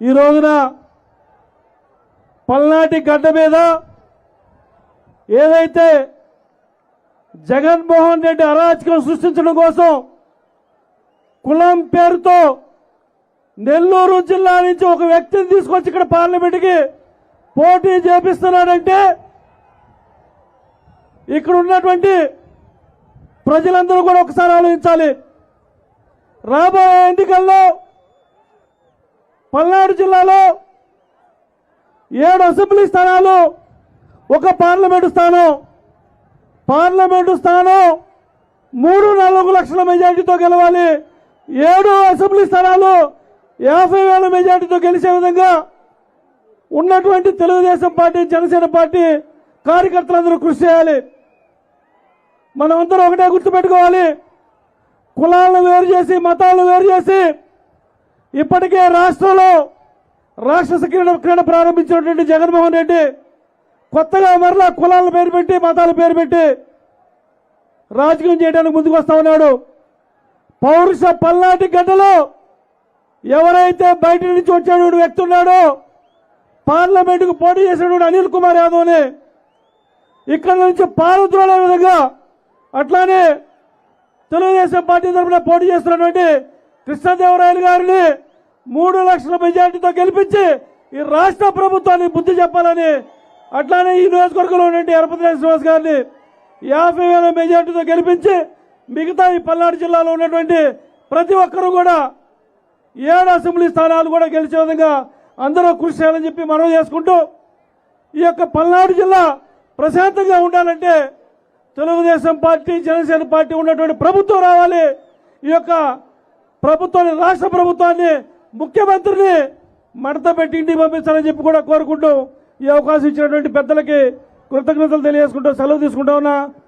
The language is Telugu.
ఈ రోజున పల్నాటి గడ్డ మీద ఏదైతే జగన్మోహన్ రెడ్డి అరాచకం సృష్టించడం కోసం కులం పేరుతో నెల్లూరు జిల్లా నుంచి ఒక వ్యక్తిని తీసుకొచ్చి ఇక్కడ పార్లమెంట్కి పోటీ చేపిస్తున్నాడంటే ఇక్కడ ఉన్నటువంటి ప్రజలందరూ కూడా ఒకసారి ఆలోచించాలి. రాబోయే ఎన్నికల్లో పల్నాడు జిల్లాలో ఏడు అసెంబ్లీ స్థానాలు ఒక పార్లమెంటు స్థానం. పార్లమెంటు స్థానం మూడు నాలుగు లక్షల మెజార్టీతో గెలవాలి. ఏడు అసెంబ్లీ స్థానాలు యాభై వేల మెజార్టీతో గెలిచే విధంగా ఉన్నటువంటి తెలుగుదేశం పార్టీ జనసేన పార్టీ కార్యకర్తలందరూ కృషి చేయాలి. మనమందరం ఒకటే గుర్తుపెట్టుకోవాలి. కులాలను వేరు చేసి మతాలను వేరు చేసి ఇప్పటికే రాష్ట్రంలో రాక్షస క్రీడ క్రీడ ప్రారంభించినటువంటి జగన్మోహన్ రెడ్డి కొత్తగా మరలా కులాల పేరు పెట్టి మతాల పేరు పెట్టి రాజకీయం చేయడానికి ముందుకు వస్తా ఉన్నాడు. పౌరుష పల్నాటి గడ్డలో ఎవరైతే బయట నుంచి వచ్చాడు వ్యక్తి ఉన్నాడో పార్లమెంటుకు పోటీ చేసినటువంటి అనిల్ కుమార్ యాదవ్ని ఇక్కడ నుంచి పారద్రోలే విధంగా అట్లానే తెలుగుదేశం పార్టీ తరఫున పోటీ చేస్తున్నటువంటి కృష్ణదేవరాయలు గారిని మూడు లక్షల మెజార్టీతో గెలిపించి ఈ రాష్ట్ర ప్రభుత్వాన్ని బుద్ధి చెప్పాలని అట్లానే ఈ నియోజకవర్గంలో ఉండే ఎరపతి శ్రీనివాస్ గారిని యాభై వేల మెజార్టీతో గెలిపించి మిగతా ఈ పల్నాడు జిల్లాలో ఉన్నటువంటి ప్రతి ఒక్కరూ కూడా ఏడు అసెంబ్లీ స్థానాలు కూడా గెలిచే విధంగా అందరూ కృషి చేయాలని చెప్పి మనం చేసుకుంటూ ఈ యొక్క పల్నాడు జిల్లా ప్రశాంతంగా ఉండాలంటే తెలుగుదేశం పార్టీ జనసేన పార్టీ ఉన్నటువంటి ప్రభుత్వం రావాలి. ఈ యొక్క ప్రభుత్వాన్ని రాష్ట్ర ప్రభుత్వాన్ని ముఖ్యమంత్రిని మడత పెట్టి ఇంటికి పంపించాలని చెప్పి కూడా కోరుకుంటూ ఈ అవకాశం ఇచ్చినటువంటి పెద్దలకి కృతజ్ఞతలు తెలియజేసుకుంటూ సెలవు తీసుకుంటా ఉన్నా.